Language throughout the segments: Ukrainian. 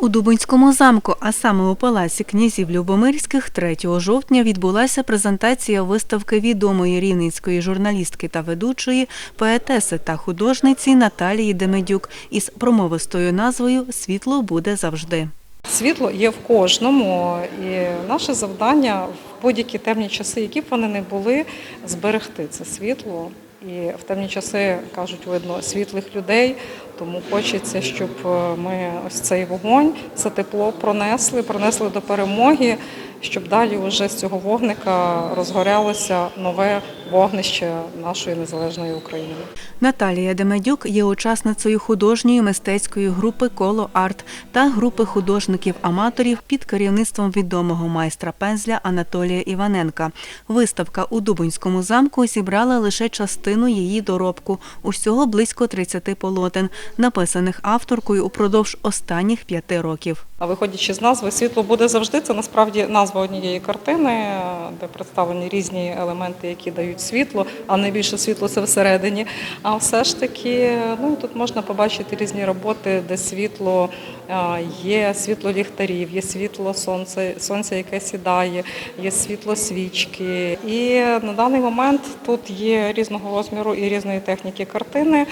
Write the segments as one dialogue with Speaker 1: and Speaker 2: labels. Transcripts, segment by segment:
Speaker 1: У Дубинському замку, а саме у палаці князів Любомирських, 3 жовтня відбулася презентація виставки відомої рівненської журналістки та ведучої, поетеси та художниці Наталії Демедюк із промовистою назвою Світло буде завжди.
Speaker 2: Світло є в кожному, і наше завдання в будь-які темні часи, які б вони не були, зберегти це світло. І в темні часи кажуть, видно світлих людей. Тому хочеться, щоб е, ми ось цей вогонь, це тепло пронесли, пронесли до перемоги, щоб далі вже з цього вогника розгорялося нове вогнище нашої незалежної України.
Speaker 1: Наталія Демедюк є учасницею художньої мистецької групи Коло Арт та групи художників-аматорів під керівництвом відомого майстра пензля Анатолія Іваненка. Виставка у Дубинському замку зібрала лише частину її доробку, усього близько 30 полотен, написаних авторкою упродовж останніх п'яти років.
Speaker 2: А виходячи з назви, світло буде завжди. Це насправді назва однієї картини, де представлені різні елементи, які дають світло, а найбільше світло це всередині. А все ж таки, ну тут можна побачити різні роботи, де світло є світло ліхтарів, є світло сонця, сонця, яке сідає, є світло свічки. І на даний момент тут є різного розміру і різної техніки картини.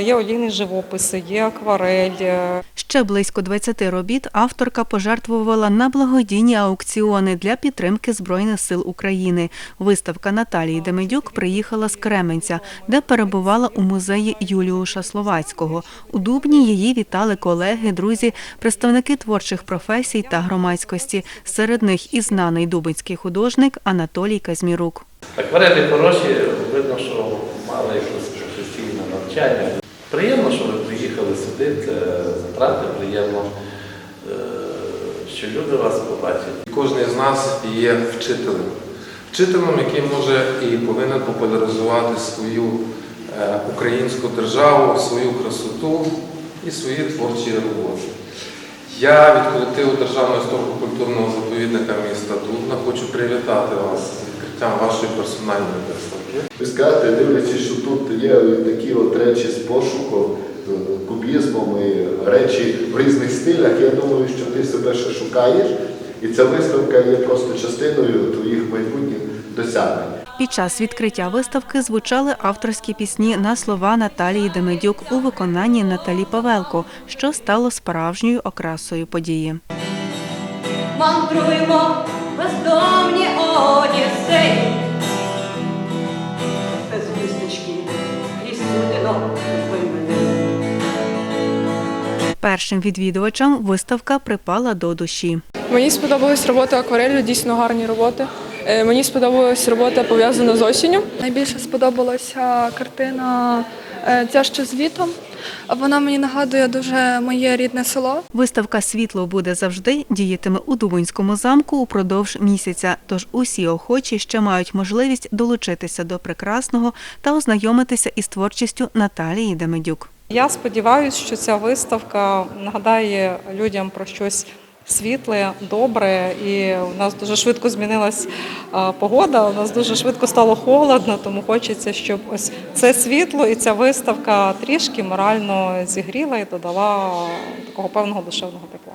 Speaker 2: Є олійні живописи, є акварель.
Speaker 1: Ще близько 20 робіт авторка пожертвувала на благодійні аукціони для підтримки Збройних сил України. Виставка Наталії Демедюк приїхала з Кременця, де перебувала у музеї Юліуша Словацького. У Дубні її вітали колеги, друзі, представники творчих професій та громадськості. Серед них і знаний дубинський художник Анатолій Казмірук.
Speaker 3: Акварелі хороші, видно, що мали якесь професійне навчання. Приємно, що ви приїхали сюди, це затрати, приємно, що люди вас побачать.
Speaker 4: Кожен з нас є вчителем. Вчителем, який може і повинен популяризувати свою е, українську державу, свою красоту і свої творчі роботи. Я від колективу Державного історико-культурного заповідника міста Дубна хочу привітати вас з відкриттям вашої персональної виставки.
Speaker 5: Ви скажете, дивлячись, що тут є такі от речі з пошуку, е, кубізмом і речі в різних стилях, я думаю, що ти себе ще шукаєш, і ця виставка є просто частиною твоїх майбутніх досягнень.
Speaker 1: Під час відкриття виставки звучали авторські пісні на слова Наталії Демедюк у виконанні Наталі Павелко, що стало справжньою окрасою події.
Speaker 6: мандруємо бездомні Одіссеї. Без вісточки крізь будинок вимини.
Speaker 1: Першим відвідувачам виставка припала до душі.
Speaker 7: Мені сподобалась робота акварелью, дійсно гарні роботи. Е, Мені сподобалась робота пов'язана з осінню.
Speaker 8: Найбільше сподобалася картина е, ця що з літом. Вона мені нагадує дуже моє рідне село.
Speaker 1: Виставка Світло буде завжди діятиме у Дубинському замку упродовж місяця. Тож усі охочі ще мають можливість долучитися до прекрасного та ознайомитися із творчістю Наталії Демедюк.
Speaker 2: Я сподіваюся, що ця виставка нагадає людям про щось світле, добре. І у нас дуже швидко змінилась погода. У нас дуже швидко стало холодно, тому хочеться, щоб ось це світло і ця виставка трішки морально зігріла і додала такого певного душевного тепла.